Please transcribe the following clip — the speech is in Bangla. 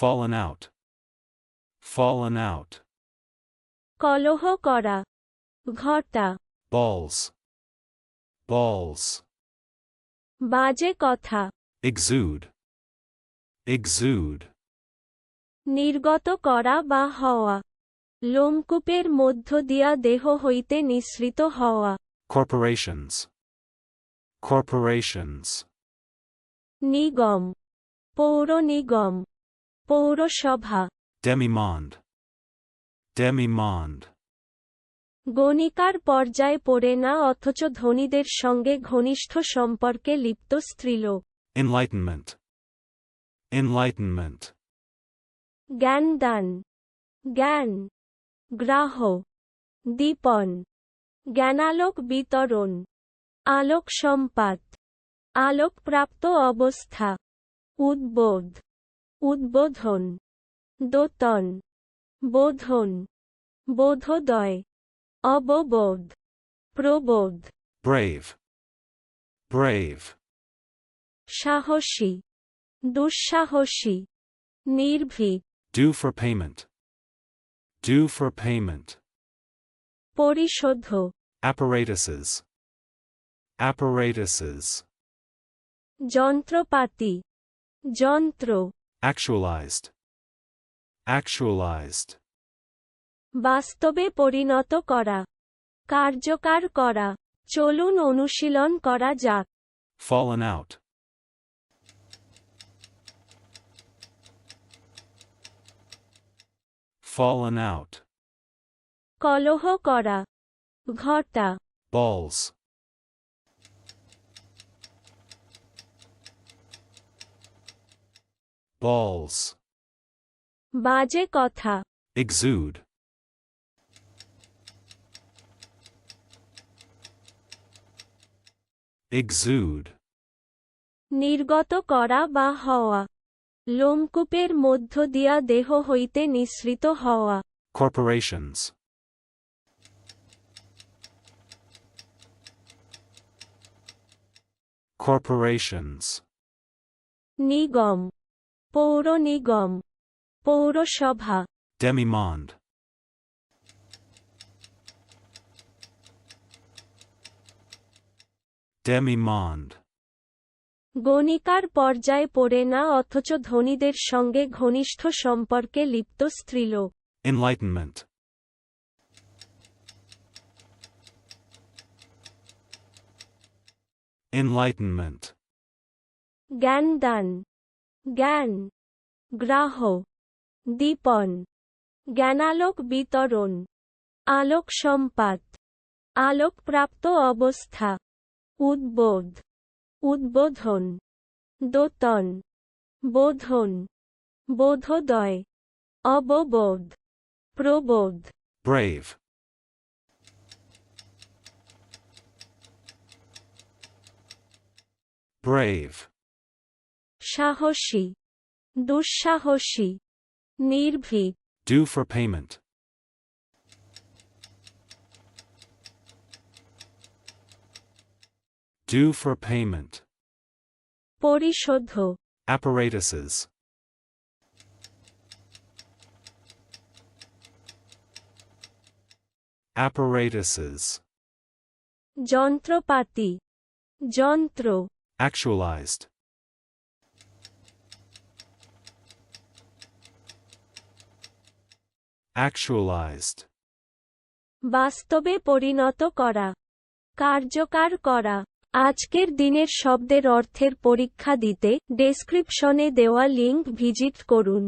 fallen out, fallen out, কলহ করা ঘটা balls, balls, বাজে কথা exude, exude, নির্গত করা বা হওয়া লোমকূপের মধ্য দিয়া দেহ হইতে নিঃসৃত হওয়া corporations, corporations, নিগম পৌর নিগম পৌরসভা। Demimonde, demimonde, গণিকার পর্যায়ে পড়ে না অথচ ধনীদের সঙ্গে ঘনিষ্ঠ সম্পর্কে লিপ্ত স্ত্রীলোক। Enlightenment, enlightenment, জ্ঞানদান জ্ঞান। গ্রাহ। দীপন। জ্ঞানালোক বিতরণ। আলোক সম্পাত। আলোকপ্রাপ্ত অবস্থা। উদ্বোধ। উদ্বোধন দোতন বোধন বোধোদয় অববোধ প্রবোধ ব্রেভ ব্রেভ সাহসী দুঃসাহসী নির্ভীক due for payment due for payment পরিশোধ অ্যাপারেটাসেস অ্যাপারেটাসেস যন্ত্রপাতি যন্ত্র actualized, actualized, বাস্তবে পরিণত করা কার্যকার করা চলুন অনুশীলন করা যাক fallen out, fallen out, কলহ করা ঘটা balls, balls, বাজে কথা exude, exude, নির্গত করা বা হওয়া লোমকূপের মধ্য দিয়া দেহ হইতে নিঃসৃত হওয়া corporations, corporations, নিগম পৌর নিগম পৌরসভা demimonde, demimonde, গণিকার পর্যায়ে পড়ে না অথচ ধনীদের সঙ্গে ঘনিষ্ঠ সম্পর্কে লিপ্ত স্ত্রীলোক। Enlightenment, enlightenment, জ্ঞানদান। জ্ঞান গ্রাহ দীপন জ্ঞানালোক বিতরণ আলোক সম্পাত আলোকপ্রাপ্ত অবস্থা উদ্বোধ উদ্বোধন দোতন বোধন বোধোদয় অববোধ প্রবোধ। Brave, brave, সাহসী দুঃসাহসী নির্ভীক due for payment, due for payment, পরিশোধ apparatuses, apparatuses, যন্ত্রপাতি যন্ত্র actualized, actualized, বাস্তবে পরিণত করা। কার্যকার করা। আজকের দিনের শব্দের অর্থের পরীক্ষা দিতে ডেসক্রিপশনে দেওয়া লিঙ্ক ভিজিট করুন।